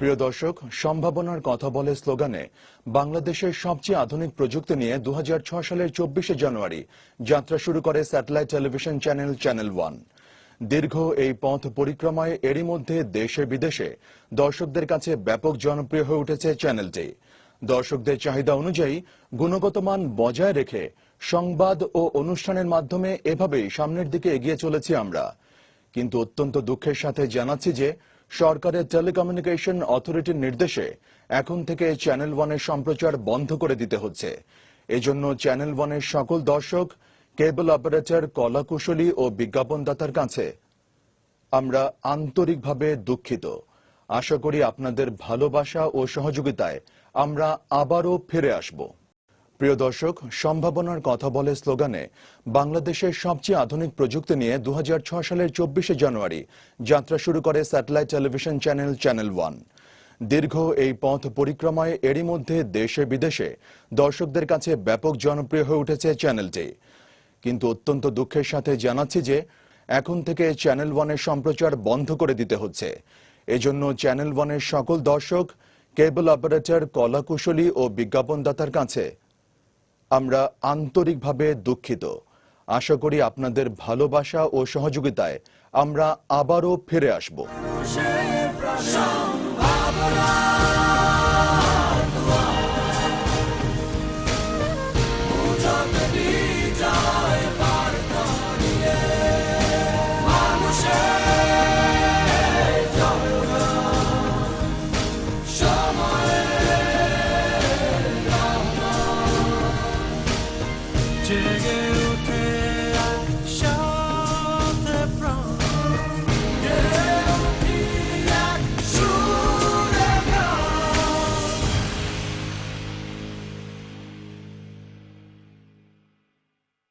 প্রিয় দর্শক, সম্ভাবনার কথা বলে স্লোগানে বাংলাদেশের সবচেয়ে আধুনিক প্রযুক্তি নিয়ে দু সালের চব্বিশে জানুয়ারি যাত্রা শুরু করে satellite television channel Channel One. দীর্ঘ এই পথ পরিক্রমায় এরই মধ্যে দেশে বিদেশে দর্শকদের কাছে ব্যাপক জনপ্রিয় হয়ে উঠেছে চ্যানেলটি। দর্শকদের চাহিদা অনুযায়ী গুণগত মান বজায় রেখে সংবাদ ও অনুষ্ঠানের মাধ্যমে এভাবেই সামনের দিকে এগিয়ে চলেছি আমরা। কিন্তু অত্যন্ত দুঃখের সাথে জানাচ্ছি যে সরকারের টেলিকমিউনিকেশন অথরিটির নির্দেশে এখন থেকে চ্যানেল ওয়ানের সম্প্রচার বন্ধ করে দিতে হচ্ছে। এজন্য চ্যানেল ওয়ানের সকল দর্শক, কেবল অপারেটর কলাকুশলী ও বিজ্ঞাপনদাতার কাছে আমরা আন্তরিকভাবে দুঃখিত। আশা করি আপনাদের ভালোবাসা ও সহযোগিতায় আমরা আবারও ফিরে আসব। প্রিয় দর্শক, সম্ভাবনার কথা বলে স্লোগানে বাংলাদেশের সবচেয়ে আধুনিক প্রযুক্তি নিয়ে দু হাজার ছয় সালের চব্বিশে জানুয়ারি যাত্রা শুরু করে satellite television channel Channel One. দীর্ঘ এই পথ পরিক্রমায় এরই মধ্যে দেশে বিদেশে দর্শকদের কাছে ব্যাপক জনপ্রিয় হয়ে উঠেছে চ্যানেলটি। কিন্তু অত্যন্ত দুঃখের সাথে জানাচ্ছি যে, এখন থেকে চ্যানেল ওয়ানের সম্প্রচার বন্ধ করে দিতে হচ্ছে। এজন্য চ্যানেল ওয়ানের সকল দর্শক, কেবল অপারেটর, কলাকুশলী ও বিজ্ঞাপনদাতার কাছে আমরা আন্তরিকভাবে দুঃখিত। আশা করি আপনাদের ভালোবাসা ও সহযোগিতায় আমরা আবারও ফিরে আসব। 这个。